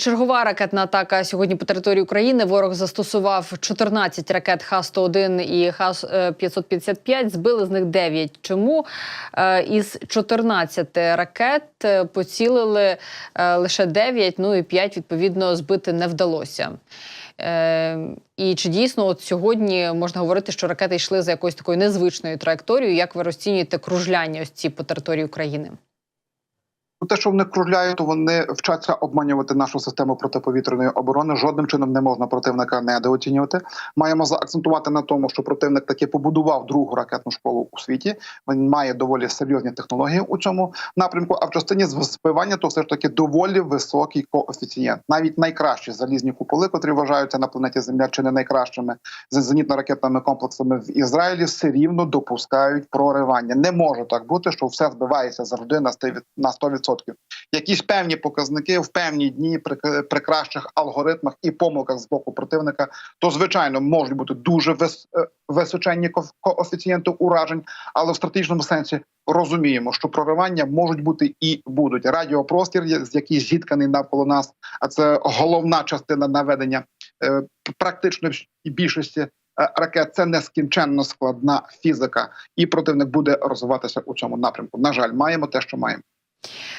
Чергова ракетна атака сьогодні по території України. Ворог застосував 14 ракет Х-101 і Х-555. Збили з них 9. Чому Е, із 14 ракет е, поцілили е, лише 9, ну і 5, відповідно, збити не вдалося. І чи дійсно от сьогодні можна говорити, що ракети йшли за якоюсь такою незвичною траєкторією? Як ви розцінюєте кружляння ось ці по території України? Ну, те, що вони кружляють, то вони вчаться обманювати нашу систему протиповітряної оборони. Жодним чином не можна противника недооцінювати. Маємо заакцентувати на тому, що противник таки побудував другу ракетну школу у світі. Він має доволі серйозні технології у цьому напрямку. А в частині збивання то все ж таки доволі високий коефіцієнт. Навіть найкращі залізні куполи, котрі вважаються на планеті Земля чи не найкращими зенітно-ракетними комплексами в Ізраїлі, все рівно допускають проривання. Не може так бути, що все збивається завжди на 100%. На 100%. Якісь певні показники в певні дні при, при кращих алгоритмах і помилках з боку противника, то звичайно можуть бути дуже вис, е, височенні коефіцієнти уражень, але в стратегічному сенсі розуміємо, що проривання можуть бути і будуть. Радіопростір, з який зітканий навколо нас, а це головна частина наведення е, практично більшості. е, Ракет це нескінченно складна фізика, і противник буде розвиватися у цьому напрямку. На жаль, маємо те, що маємо.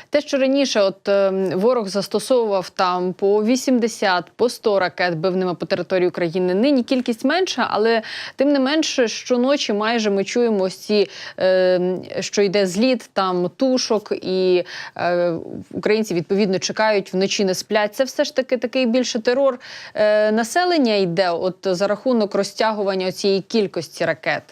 Те, що раніше, от е, ворог застосовував там по 80, по 100 ракет, бив ними по території України. Нині кількість менша, але тим не менше, щоночі майже ми чуємо ці, е, що йде зліт там тушок, і е, українці відповідно чекають вночі не сплять. Це все ж таки такий більше терор е, населення йде, от за рахунок розтягування цієї кількості ракет.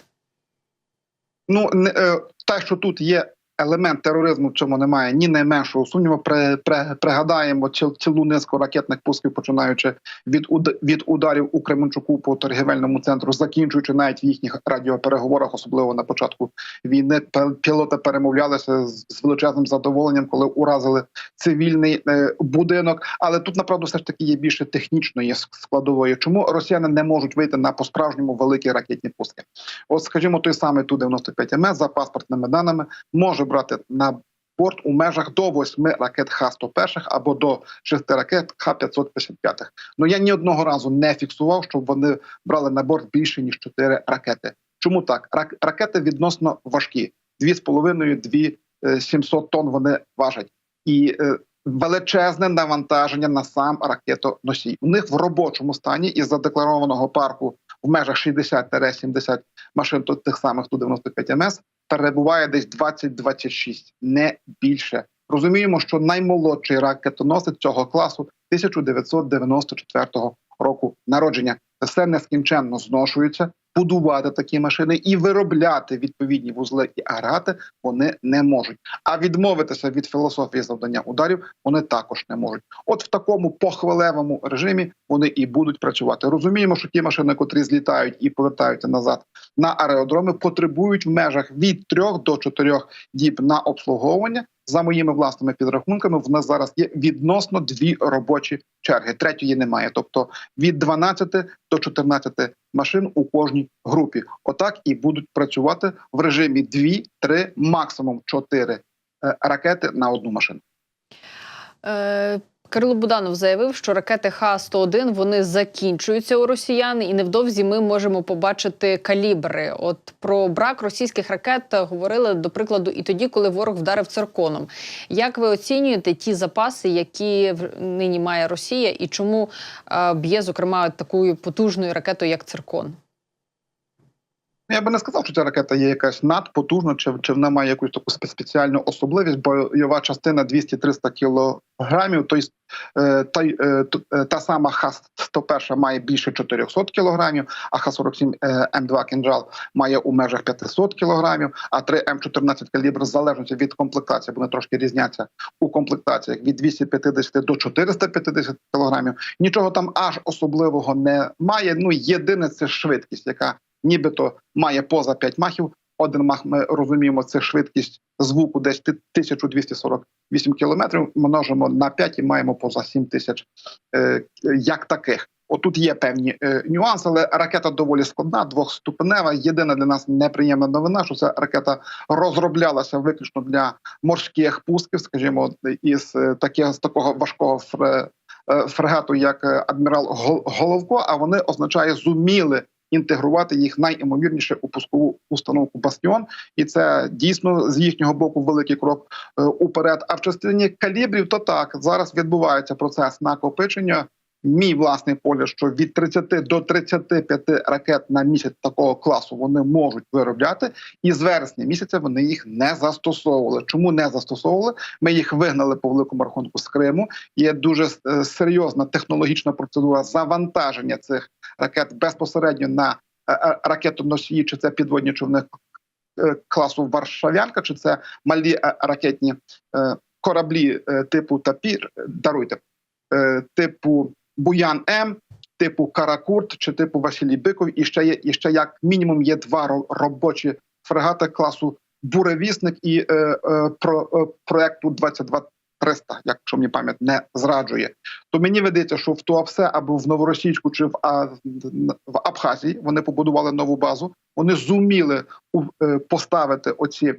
Ну е, те, що тут є елемент тероризму, в цьому немає ні найменшого сумніву. При, при, пригадаємо ціл- цілу низку ракетних пусків, починаючи від від ударів у Кременчуку по торгівельному центру, закінчуючи навіть в їхніх радіопереговорах, особливо на початку війни. Пілоти перемовлялися з, величезним задоволенням, коли уразили цивільний е, будинок. Але тут направду все ж таки є більше технічної складової. Чому росіяни не можуть вийти на по справжньому великі ракетні пуски? От, скажімо, той самий ту 95 м за паспортними даними може брати на борт у межах до 8 ракет Х-101 або до 6 ракет Х-555. Ну я ні одного разу не фіксував, щоб вони брали на борт більше ніж 4 ракети. Чому так? Рак- ракети відносно важкі. 2,5-2 е, 700 тонн вони важать. І е, величезне навантаження на сам ракетоносій. У них в робочому стані із задекларованого парку в межах 60-70 машин тих самих Ту-95 МС перебуває десь 20-26, не більше. Розуміємо, що наймолодший ракетоносець цього класу 1994 року народження. Все нескінченно зношується. Будувати такі машини і виробляти відповідні вузли і агрегати вони не можуть. А відмовитися від філософії завдання ударів вони також не можуть. От в такому похвалевому режимі вони і будуть працювати. Розуміємо, що ті машини, котрі злітають і повертаються назад на аеродроми, потребують в межах від 3 до 4 діб на обслуговування. За моїми власними підрахунками, в нас зараз є відносно дві робочі черги. Третьої немає, тобто від 12 до 14 машин у кожній групі. Отак і будуть працювати в режимі 2-3, максимум 4 е, ракети на одну машину. Кирило Буданов заявив, що ракети Х-101 вони закінчуються у росіян, і невдовзі ми можемо побачити калібри. От про брак російських ракет говорили до прикладу і тоді, коли ворог вдарив цирконом. Як ви оцінюєте ті запаси, які нині має Росія, і чому е, б'є зокрема такою потужною ракетою, як циркон? Ну, Я би не сказав, що ця ракета є якась надпотужна, чи, чи вона має якусь таку спеціальну особливість, бойова частина 200-300 кілограмів. Тобто е, та, е, е, та сама Х-101 має більше 400 кілограмів, а Х-47 е, М2 «Кінжал» має у межах 500 кілограмів, а 3 М14 калібр, в залежності від комплектації, вони трошки різняться у комплектаціях від 250 до 450 кілограмів. Нічого там аж особливого немає. Ну єдине це швидкість, яка нібито має поза 5 махів. Один мах ми розуміємо, це швидкість звуку десь ти- 1248 кілометрів. Множимо на 5 і маємо поза 7 тисяч е, як таких. Отут є певні е, нюанси, але ракета доволі складна, двохступенева. Єдина для нас неприємна новина, що ця ракета розроблялася виключно для морських пусків, скажімо, із е, таке, з такого важкого е, фрегату як е, адмірал Гол- Головко, а вони означає зуміли інтегрувати їх найімовірніше у пускову установку Бастіон, і це дійсно з їхнього боку великий крок е, уперед. А в частині калібрів, то так зараз відбувається процес накопичення. Мій власний погляд, що від 30 до 35 ракет на місяць такого класу вони можуть виробляти, і з вересня місяця вони їх не застосовували. Чому не застосовували? Ми їх вигнали по великому рахунку з Криму. Є дуже е, серйозна технологічна процедура завантаження цих ракет безпосередньо на е, е, ракетоносії, чи це підводні човни е, класу Варшавянка, чи це малі ракетні кораблі типу Тапір, даруйте, типу Буян М, типу Каракурт чи типу Василій Биков. І ще є і ще як мінімум є два робочі фрегати класу Буревісник і е, е, про е, проекту 22 300, якщо мені пам'ять не зраджує. То мені видається, що в Туапсе або в Новоросійську чи в, а, в Абхазії вони побудували нову базу. Вони зуміли е, поставити оці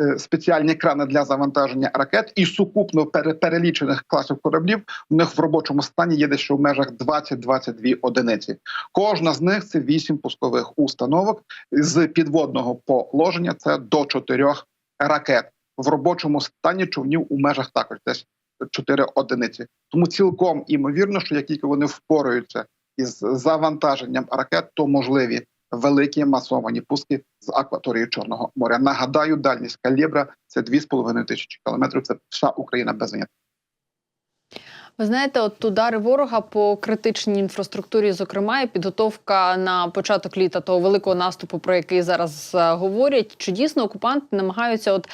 е, спеціальні крани для завантаження ракет, і сукупно пере- перелічених класів кораблів у них в робочому стані є десь що в межах 20-22 одиниці. Кожна з них це 8 пускових установок з підводного положення. Це до 4 ракет в робочому стані човнів у межах також десь 4 одиниці. Тому цілком імовірно, що як тільки вони впораються із завантаженням ракет, то можливі великі масовані пуски з акваторії Чорного моря. Нагадаю, дальність калібра це 2,5 тисячі кілометрів. Це вся Україна без винятку. Ви знаєте, от удари ворога по критичній інфраструктурі, зокрема, і підготовка на початок літа того великого наступу, про який зараз е, говорять. Чи дійсно окупанти намагаються, от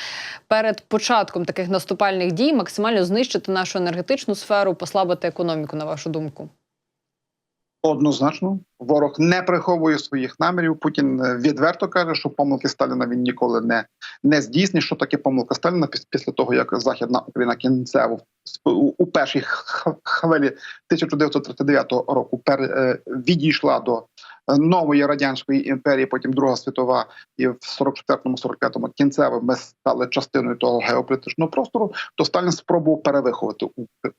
перед початком таких наступальних дій, максимально знищити нашу енергетичну сферу, послабити економіку, на вашу думку? Однозначно, ворог не приховує своїх намірів. Путін е, відверто каже, що помилки Сталіна він ніколи не, не здійснив. Що таке помилка Сталіна піс- після того, як Західна Україна кінцево у, першій хвилі 1939 року пер, е, відійшла до нової радянської імперії, потім Друга світова, і в 44-му, 45-му кінцево ми стали частиною того геополітичного простору. То Сталін спробував перевиховати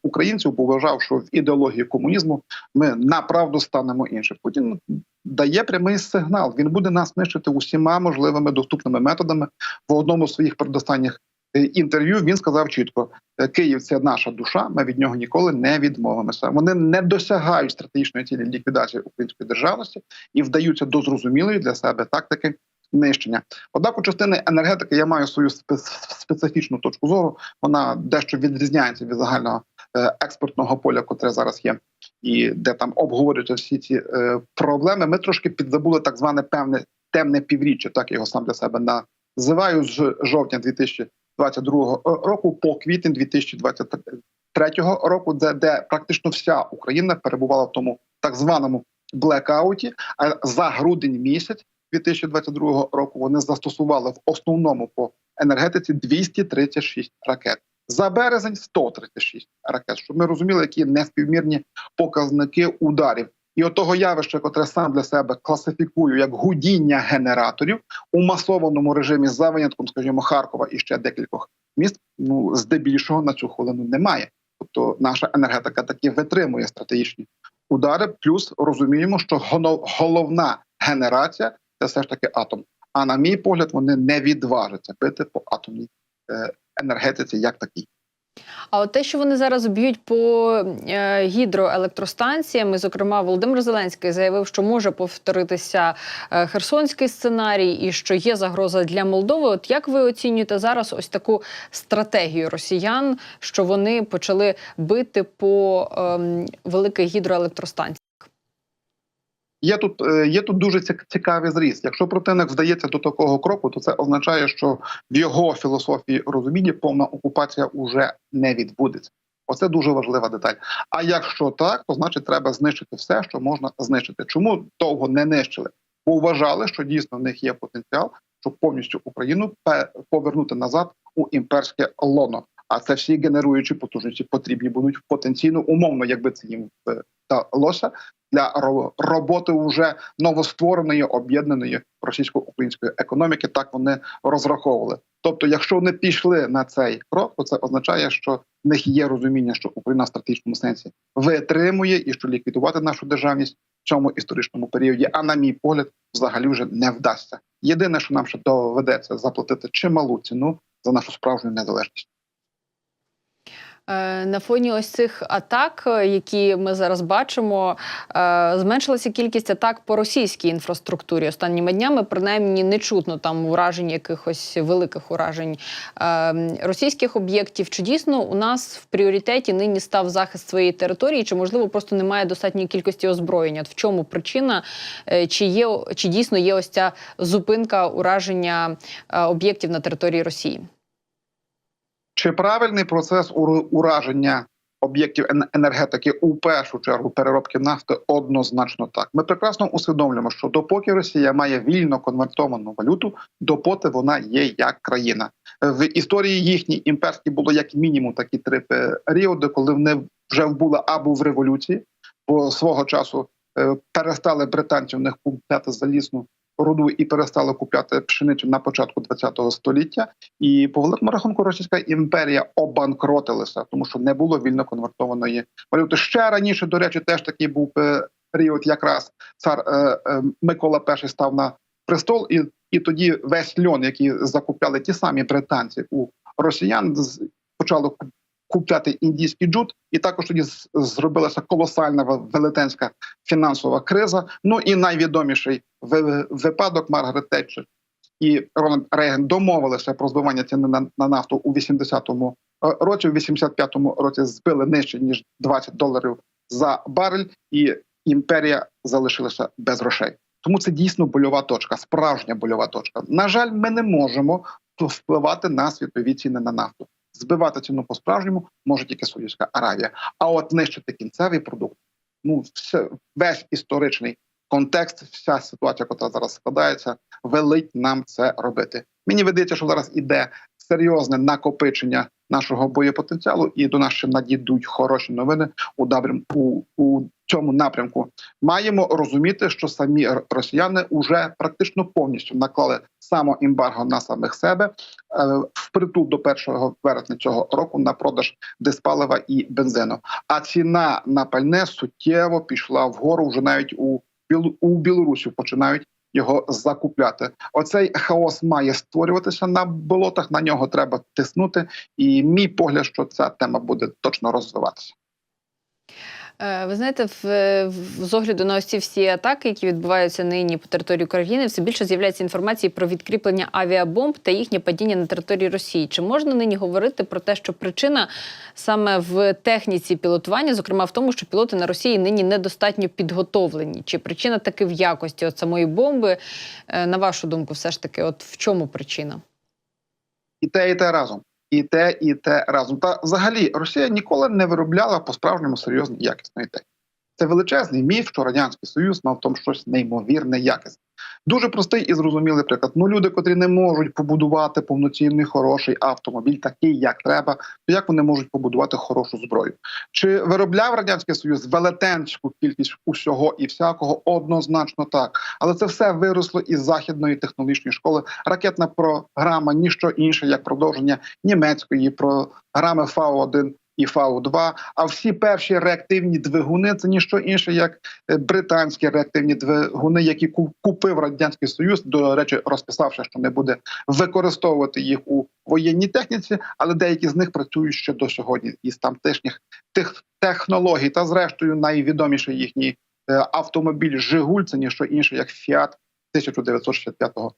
українців, бо вважав, що в ідеології комунізму ми направду станемо іншим. Путін дає прямий сигнал. Він буде нас нищити усіма можливими доступними методами. В одному з своїх передостанніх інтерв'ю він сказав чітко: е, Київ це наша душа. Ми від нього ніколи не відмовимося. Вони не досягають стратегічної цілі ліквідації української державності і вдаються до зрозумілої для себе тактики. Нищення однак у частини енергетики я маю свою спе- специфічну точку зору. Вона дещо відрізняється від загального е, експортного поля, котре зараз є і де там обговорюються всі ці е, проблеми. Ми трошки підзабули так зване певне темне півріччя, так його сам для себе називаю з жовтня 2022 року по квітень 2023 року, де, де практично вся Україна перебувала в тому так званому блекауті. А за грудень місяць 2022 року вони застосували в основному по енергетиці 236 ракет. За березень 136 ракет. Щоб ми розуміли, які неспівмірні показники ударів. І от того явища, котре сам для себе класифікую як гудіння генераторів у масованому режимі за винятком, скажімо, Харкова і ще декількох міст. Ну здебільшого на цю хвилину немає. Тобто наша енергетика таки витримує стратегічні удари. Плюс розуміємо, що головна генерація це все ж таки атом. А на мій погляд, вони не відважаться бити по атомній е, енергетиці як такій. А от те, що вони зараз б'ють по е, гідроелектростанціям, і, зокрема, Володимир Зеленський заявив, що може повторитися е, херсонський сценарій, і що є загроза для Молдови. От як ви оцінюєте зараз ось таку стратегію росіян, що вони почали бити по ем, великих гідроелектростанціях? Є тут е, є тут дуже цік- цікавий зріз. Якщо противник вдається до такого кроку, то це означає, що в його філософії розуміння повна окупація уже не відбудеться. Оце дуже важлива деталь. А якщо так, то значить треба знищити все, що можна знищити. Чому довго не нищили? Бо вважали, що дійсно в них є потенціал, щоб повністю Україну повернути назад у імперське лоно. А це всі генеруючі потужності потрібні будуть потенційно умовно, якби це їм е, вдалося для роботи вже новоствореної об'єднаної російсько-української економіки. Так вони розраховували. Тобто, якщо вони пішли на цей крок, то це означає, що в них є розуміння, що Україна в стратегічному сенсі витримує і що ліквідувати нашу державність в цьому історичному періоді. А на мій погляд, взагалі вже не вдасться. Єдине, що нам ще доведеться заплатити чималу ціну за нашу справжню незалежність. Е, На фоні ось цих атак, е, які ми зараз бачимо, е, зменшилася кількість атак по російській інфраструктурі. Останніми днями принаймні не чутно там уражень якихось великих уражень російських об'єктів. Чи дійсно у нас в пріоритеті нині став захист своєї території? Чи можливо просто немає достатньої кількості озброєння? В чому причина? Чи є чи дійсно є ось ця зупинка ураження об'єктів на території Росії? Чи правильний процес ураження об'єктів енергетики у першу чергу переробки нафти однозначно так. Ми прекрасно усвідомлюємо, що допоки Росія має вільно конвертовану валюту, допоки вона є як країна в історії їхній імперській було як мінімум такі три періоди, коли вони вже були або в революції, бо свого часу е, перестали британці в них купляти залізну руду і перестали купляти пшеницю на початку ХХ століття. І по великому рахунку Російська імперія обанкротилася, тому що не було вільно конвертованої валюти. Ще раніше, до речі, теж такий був е, період, якраз цар е, е, Микола І став на престол, і, і тоді весь льон, який закупляли ті самі британці у росіян, ку- купляти індійський джут, і також тоді зробилася колосальна ве- велетенська фінансова криза. Ну і найвідоміший ви- випадок Маргарет Тетчер і Рональд Рейган домовилися про збивання ціни на, на нафту у 80-му е, році. У 85-му році збили нижче ніж 20 доларів за барель, і імперія залишилася без грошей. Тому це дійсно больова точка, справжня больова точка. На жаль, ми не можемо впливати на світові ціни на нафту. Збивати ціну по справжньому може тільки Саудівська Аравія. А от нищити кінцевий продукт, ну все весь історичний контекст, вся ситуація, яка зараз складається, велить нам це робити. Мені видається, що зараз іде серйозне накопичення нашого боєпотенціалу, і до нас ще надійдуть хороші новини у у, у цьому напрямку. Маємо розуміти, що самі росіяни вже практично повністю наклали самоембарго на самих себе е, впритул до 1 вересня цього року на продаж диспалива і бензину. А ціна на пальне суттєво пішла вгору вже навіть у у Білорусі починають його закупляти. Оцей хаос має створюватися на болотах. На нього треба тиснути. І мій погляд, що ця тема буде точно розвиватися. Е, Ви знаєте, в, в- з огляду на ось ці всі атаки, які відбуваються нині по території України, все більше з'являється інформації про відкріплення авіабомб та їхнє падіння на території Росії. Чи можна нині говорити про те, що причина саме в техніці пілотування, зокрема в тому, що пілоти на Росії нині недостатньо підготовлені? Чи причина таки в якості от самої бомби? Е, На вашу думку, все ж таки, от в чому причина? І те, і те разом. І те, і те разом. Та взагалі Росія ніколи не виробляла по-справжньому серйозної якісної техніки. Це величезний міф, що радянський союз мав тому щось неймовірне якісне. Дуже простий і зрозумілий приклад. Ну, люди, котрі не можуть побудувати повноцінний хороший автомобіль, такий як треба, то як вони можуть побудувати хорошу зброю? Чи виробляв радянський союз велетенську кількість усього і всякого? Однозначно так, але це все виросло із західної технологічної школи. Ракетна програма ніщо інше, як продовження німецької програми ФАО-1 і ФАУ-2, а всі перші реактивні двигуни це ніщо інше, як е, британські реактивні двигуни, які ку- купив радянський союз. До речі, розписавши, що не буде використовувати їх у воєнній техніці, але деякі з них працюють ще до сьогодні із тамтешніх тих технологій. Та зрештою найвідоміший їхній е, автомобіль Жигуль це ніщо інше, як Фіат 1965 року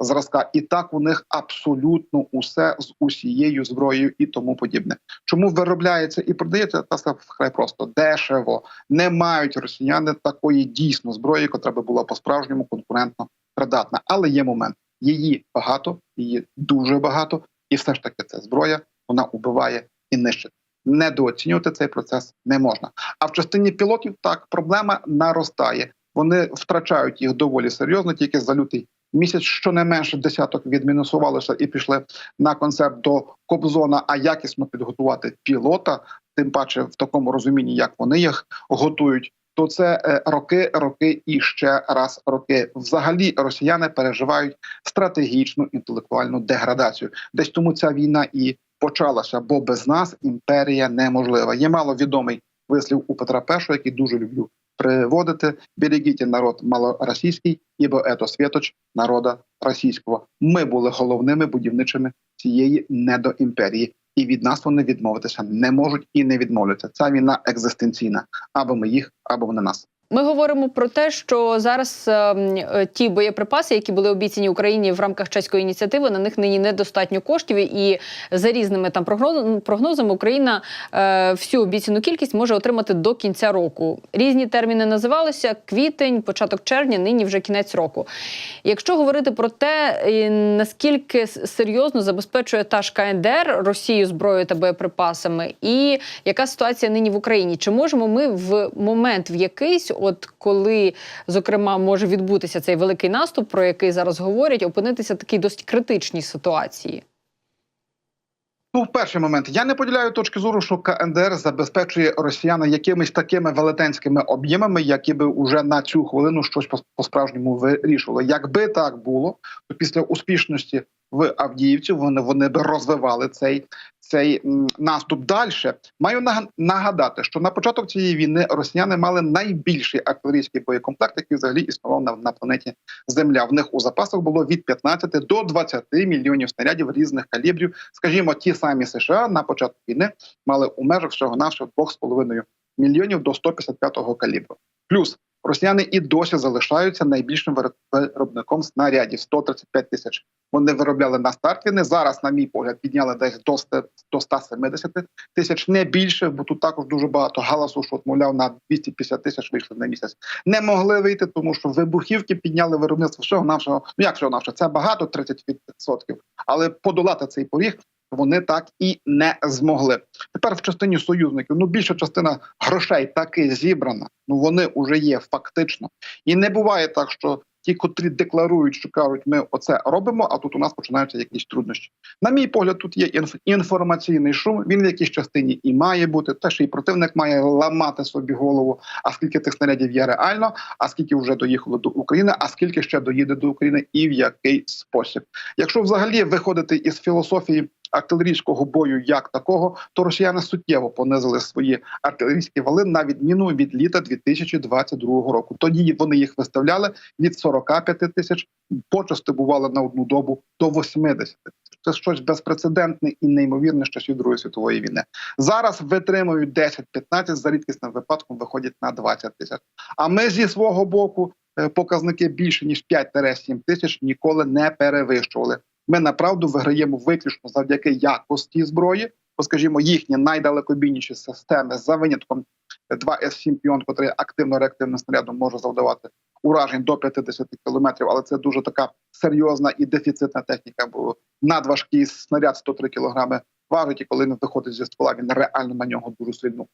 зразка. І так у них абсолютно усе з усією зброєю і тому подібне. Чому виробляється і продається? Та це вкрай просто дешево. Не мають росіяни такої дійсно зброї, яка би була по-справжньому конкурентно придатна. Але є момент: її багато, її дуже багато, і все ж таки це зброя. Вона убиває і нищить. Недооцінювати цей процес не можна. А в частині пілотів так проблема наростає. Вони втрачають їх доволі серйозно, тільки за лютий місяць щонайменше десяток відмінусувалося і пішли на концерт до Кобзона. А якісно підготувати пілота, тим паче в такому розумінні, як вони їх готують. то це е, роки, роки і ще раз роки. Взагалі, росіяни переживають стратегічну інтелектуальну деградацію. Десь тому ця війна і почалася, бо без нас імперія неможлива. Є маловідомий вислів у Петра І, який дуже люблю приводити. Берегіть народ малоросійський, ібо ето святоч народа російського. Ми були головними будівничими цієї недоімперії. І від нас вони відмовитися не можуть і не відмовляться. Ця війна екзистенційна. Або ми їх, або вони нас. Ми говоримо про те, що зараз е, е, ті боєприпаси, які були обіцяні Україні в рамках чеської ініціативи, на них нині недостатньо коштів. І за різними там прогноз- прогнозами Україна е, всю обіцяну кількість може отримати до кінця року. Різні терміни називалися: квітень, початок червня, нині вже кінець року. Якщо говорити про те, наскільки серйозно забезпечує та ж КНДР Росію зброєю та боєприпасами, і яка ситуація нині в Україні? Чи можемо ми в момент в якийсь, от коли зокрема може відбутися цей великий наступ, про який зараз говорять, опинитися в такій досить критичній ситуації? Ну, в перший момент я не поділяю точки зору, що КНДР забезпечує росіян якимись такими велетенськими об'ємами, які би уже на цю хвилину щось по- по-справжньому вирішували. Якби так було, то після успішності в Авдіївці вони, вони би розвивали цей, цей наступ далі. Маю нагадати, що на початок цієї війни росіяни мали найбільший артилерійський боєкомплект, який взагалі існував на, на планеті Земля. В них у запасах було від 15 до 20 мільйонів снарядів різних калібрів. Скажімо, ті самі США на початку війни мали у межах всього навсього 2,5 мільйонів до 155-го калібру. Плюс росіяни і досі залишаються найбільшим виро- виробником снарядів 135 тисяч. Вони виробляли на старт війни. Зараз, на мій погляд, підняли десь до 100 до 170 тисяч, не більше, бо тут також дуже багато галасу, що мовляв, на 250 тисяч вийшли на місяць. Не могли вийти, тому що вибухівки підняли виробництво всього навшого. Ну як всього навшого, це багато 30%, але подолати цей поріг. Вони так і не змогли. Тепер в частині союзників ну більша частина грошей таки зібрана. Ну вони вже є фактично, і не буває так, що ті, котрі декларують, що кажуть, ми оце робимо, а тут у нас починаються якісь труднощі. На мій погляд, тут є інф- інформаційний шум. Він в якійсь частині і має бути. Те, що і противник має ламати собі голову. А скільки тих снарядів є реально, а скільки вже доїхало до України, а скільки ще доїде до України, і в який спосіб. Якщо взагалі виходити із філософії артилерійського бою як такого, то росіяни суттєво понизили свої артилерійські вали на відміну від літа 2022 року. Тоді вони їх виставляли від 45 тисяч, почасти бували на одну добу до 80 тисяч. Це щось безпрецедентне і неймовірне з часів Другої світової війни. Зараз витримують 10-15, за рідкісним випадком виходять на 20 тисяч. А ми зі свого боку е, показники більше ніж 5-7 тисяч ніколи не перевищували. Ми направду виграємо виключно завдяки якості зброї, бо, скажімо, їхні найдалекобійніші системи за винятком 2 С-7 піон, котрий активно-реактивним снарядом може завдавати уражень до 50 кілометрів, але це дуже така серйозна і дефіцитна техніка, бо надважкий снаряд 103 кілограми важить, і коли він виходить зі ствола, він реально на нього дуже сильно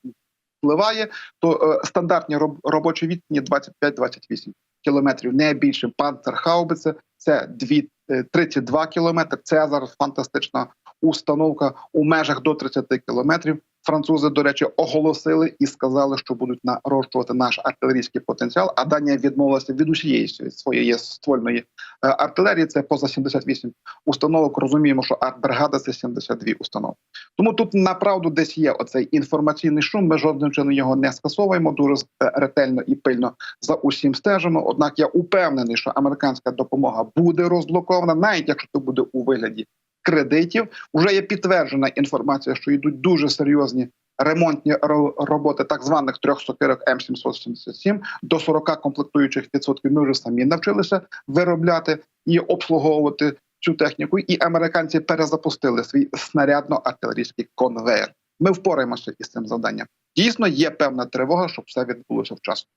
впливає. То е, стандартні роб- робочі відстані 25-28 кілометрів, не більше. Панцерхаубице це дві, е, 32 кілометри. Це зараз фантастична установка у межах до 30 кілометрів. Французи, до речі, оголосили і сказали, що будуть нарощувати наш артилерійський потенціал. А Данія відмовилася від усієї своєї ствольної е, артилерії. Це поза 78 установок. Розуміємо, що артбригада це 72 установки. Тому тут направду десь є оцей інформаційний шум. Ми жодним чином його не скасовуємо. Дуже е, ретельно і пильно за усім стежимо. Однак я упевнений, що американська допомога буде розблокована, навіть якщо це буде у вигляді кредитів. Уже є підтверджена інформація, що йдуть дуже серйозні ремонтні роботи так званих трьох сокирок М777 до 40 комплектуючих відсотків. Ми вже самі навчилися виробляти і обслуговувати цю техніку. І американці перезапустили свій снарядно-артилерійський конвейер. Ми впораємося із цим завданням. Дійсно, є певна тривога, щоб все відбулося вчасно.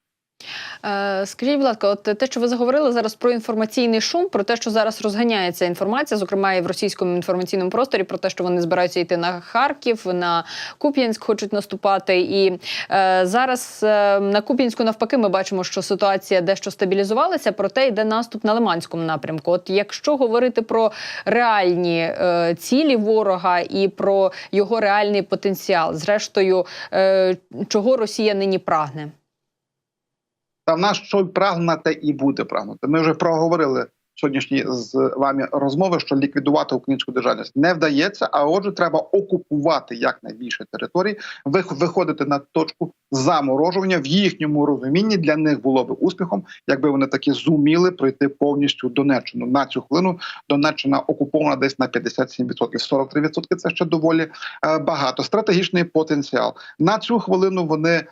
Е, Скажіть, будь ласка, от те, що ви заговорили зараз про інформаційний шум, про те, що зараз розганяється інформація, зокрема і в російському інформаційному просторі, про те, що вони збираються йти на Харків, на Куп'янськ, хочуть наступати. І е, зараз е, на Куп'янську навпаки ми бачимо, що ситуація дещо стабілізувалася, проте йде наступ на Лиманському напрямку. От якщо говорити про реальні е, цілі ворога і про його реальний потенціал, зрештою, е, чого Росія нині прагне? Та в що прагне, те і буде прагнути. Ми вже проговорили сьогоднішні з вами розмови, що ліквідувати українську державність не вдається. А отже, треба окупувати якнайбільше територій, виходити на точку заморожування в їхньому розумінні. Для них було би успіхом, якби вони таки зуміли пройти повністю Донеччину. На цю хвилину Донеччина окупована десь на 57%. 43% – це ще доволі е, багато. Стратегічний потенціал на цю хвилину вони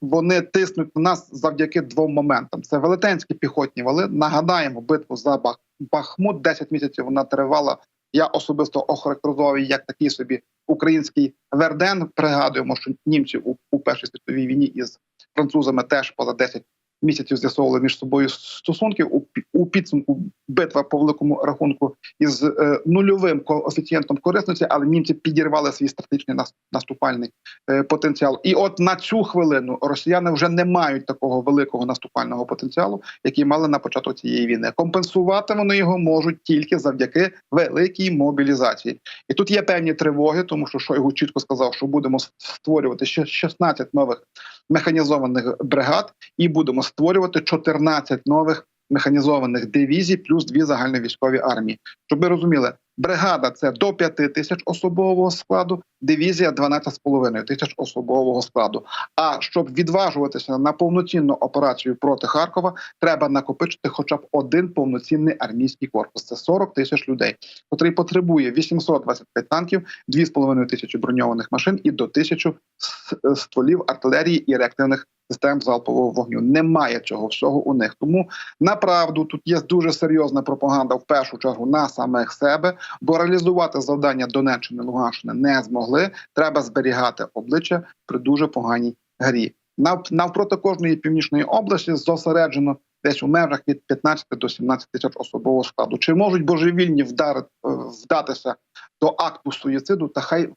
вони тиснуть на нас завдяки двом моментам: це велетенські піхотні вали. Нагадаємо битву за Бах- Бахмут. 10 місяців вона тривала. Я особисто охарактеризував її як такий собі український Верден. Пригадуємо, що німці у, у першій світовій війні із французами теж поза 10 місяців з'ясовували між собою стосунки. У, підсумку битва по великому рахунку із е, нульовим коефіцієнтом корисності, але німці підірвали свій стратегічний наступальний е, потенціал. І от на цю хвилину росіяни вже не мають такого великого наступального потенціалу, який мали на початку цієї війни. Компенсувати вони його можуть тільки завдяки великій мобілізації. І тут є певні тривоги, тому що Шойгу чітко сказав, що будемо створювати ще 16 нових механізованих бригад, і будемо створювати 14 нових механізованих дивізій, плюс дві загальновійськові армії. Щоб ви розуміли, бригада це до 5 тисяч особового складу, дивізія 12,5 тисяч особового складу. А щоб відважуватися на повноцінну операцію проти Харкова, треба накопичити хоча б один повноцінний армійський корпус. Це 40 тисяч людей, котрий потребує 825 танків, 2,5 тисячі броньованих машин і до тисячу с- стволів артилерії і реактивних систем залпового вогню. Немає цього всього у них. Тому направду тут є дуже серйозна пропаганда в першу чергу на самих себе, бо реалізувати завдання Донеччини Луганщини не змогли. Треба зберігати обличчя при дуже поганій грі. Нав, навпроти кожної північної області зосереджено десь у межах від 15 до 17 тисяч особового складу. Чи можуть божевільні вдарити, вдатися до акту суїциду, та хай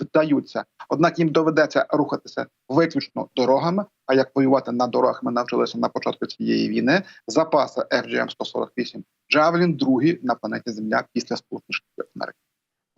вдаються. Однак їм доведеться рухатися виключно дорогами. А як воювати на дорогах, ми навчилися на початку цієї війни. Запаси FGM-148 Джавелін, другий на планеті Земля після Сполучених.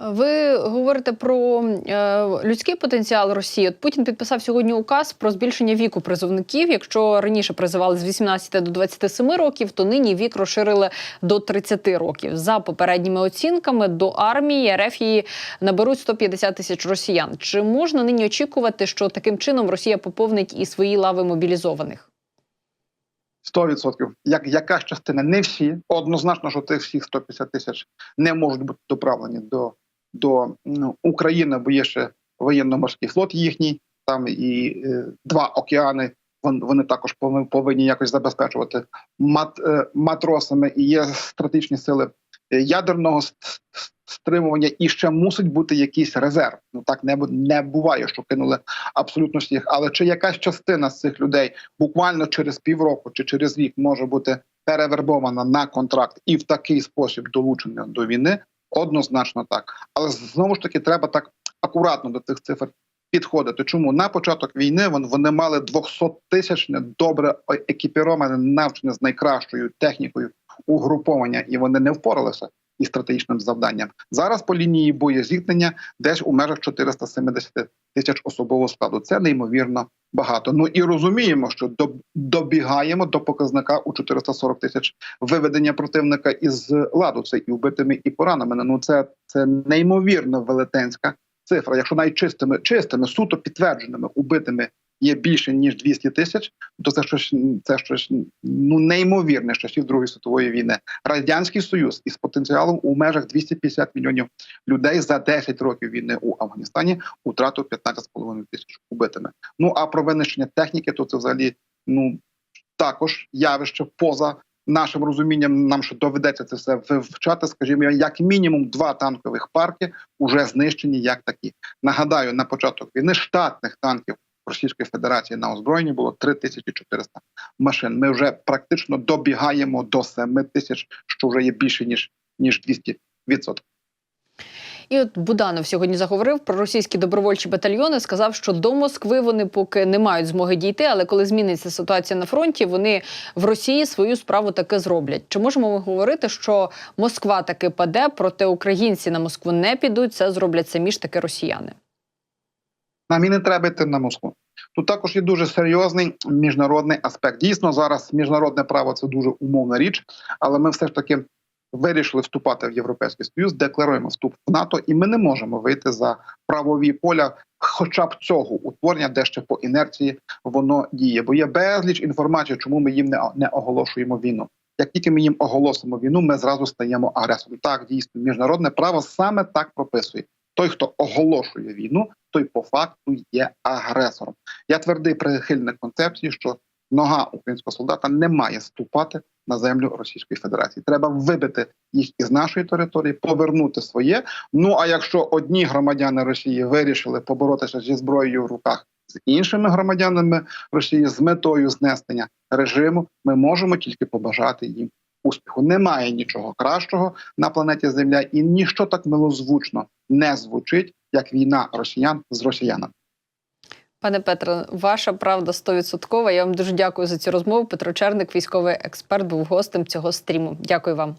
Ви говорите про е, людський потенціал Росії. От Путін підписав сьогодні указ про збільшення віку призовників. Якщо раніше призивали з 18 до 27 років, то нині вік розширили до 30 років. За попередніми оцінками до армії РФ її наберуть 150 тисяч росіян. Чи можна нині очікувати, що таким чином Росія поповнить і свої лави мобілізованих? 100%. Як якась частина, не всі однозначно, що тих всіх 150 тисяч не можуть бути доправлені до, до ну, України, бо є ще воєнно-морський флот їхній, там і е, два океани. Вон, вони також повинні, якось забезпечувати мат, е, матросами і є стратегічні сили е, ядерного стримування, і ще мусить бути якийсь резерв. Ну так не, не буває, що кинули абсолютно всіх. Але чи якась частина з цих людей буквально через півроку чи через рік може бути перевербована на контракт і в такий спосіб долучена до війни, однозначно так. Але знову ж таки треба так акуратно до цих цифр підходити. Чому на початок війни вони, мали 200 тисячне добре екіпіроване, навчене з найкращою технікою угруповання, і вони не впоралися із стратегічним завданням. Зараз по лінії боєзіткнення десь у межах 470 тисяч особового складу. Це неймовірно багато. Ну і розуміємо, що до- добігаємо до показника у 440 тисяч виведення противника із ладу. Це і вбитими, і пораненими. Ну це, це неймовірно велетенська цифра. Якщо навіть чистими, чистими, суто підтвердженими убитими є більше ніж 200 тисяч, то це щось це щось ну неймовірне з часів Другої світової війни. Радянський Союз із потенціалом у межах 250 мільйонів людей за 10 років війни у Афганістані втратив 15,5 тисяч убитими. Ну а про винищення техніки, то це взагалі ну також явище поза. Нашим розумінням нам ще доведеться це все вивчати. Скажімо, як мінімум два танкових парки вже знищені як такі. Нагадаю, на початок війни штатних танків Російської Федерації на озброєнні було 3400 машин. Ми вже практично добігаємо до 7 тисяч, що вже є більше ніж ніж 200 відсотків. І от Буданов сьогодні заговорив про російські добровольчі батальйони. Сказав, що до Москви вони поки не мають змоги дійти, але коли зміниться ситуація на фронті, вони в Росії свою справу таки зроблять. Чи можемо ми говорити, що Москва таки паде, проте українці на Москву не підуть? Це зроблять самі ж таки росіяни. Нам і не треба йти на Москву. Тут також є дуже серйозний міжнародний аспект. Дійсно, зараз міжнародне право це дуже умовна річ, але ми все ж таки вирішили вступати в Європейський Союз, декларуємо вступ в НАТО, і ми не можемо вийти за правові поля, хоча б цього утворення, де ще по інерції воно діє. Бо є безліч інформації, чому ми їм не, оголошуємо війну. Як тільки ми їм оголосимо війну, ми зразу стаємо агресором. Так, дійсно, міжнародне право саме так прописує. Той, хто оголошує війну, той по факту є агресором. Я твердий прихильник концепції, що нога українського солдата не має ступати на землю Російської Федерації. Треба вибити їх із нашої території, повернути своє. Ну а якщо одні громадяни Росії вирішили поборотися зі зброєю в руках з іншими громадянами Росії з метою знесення режиму, ми можемо тільки побажати їм успіху. Немає нічого кращого на планеті Земля, і ніщо так милозвучно не звучить, як війна росіян з росіянами. Пане Петро, ваша правда стовідсоткова. Я вам дуже дякую за цю розмову. Петро Черник, військовий експерт, був гостем цього стріму. Дякую вам.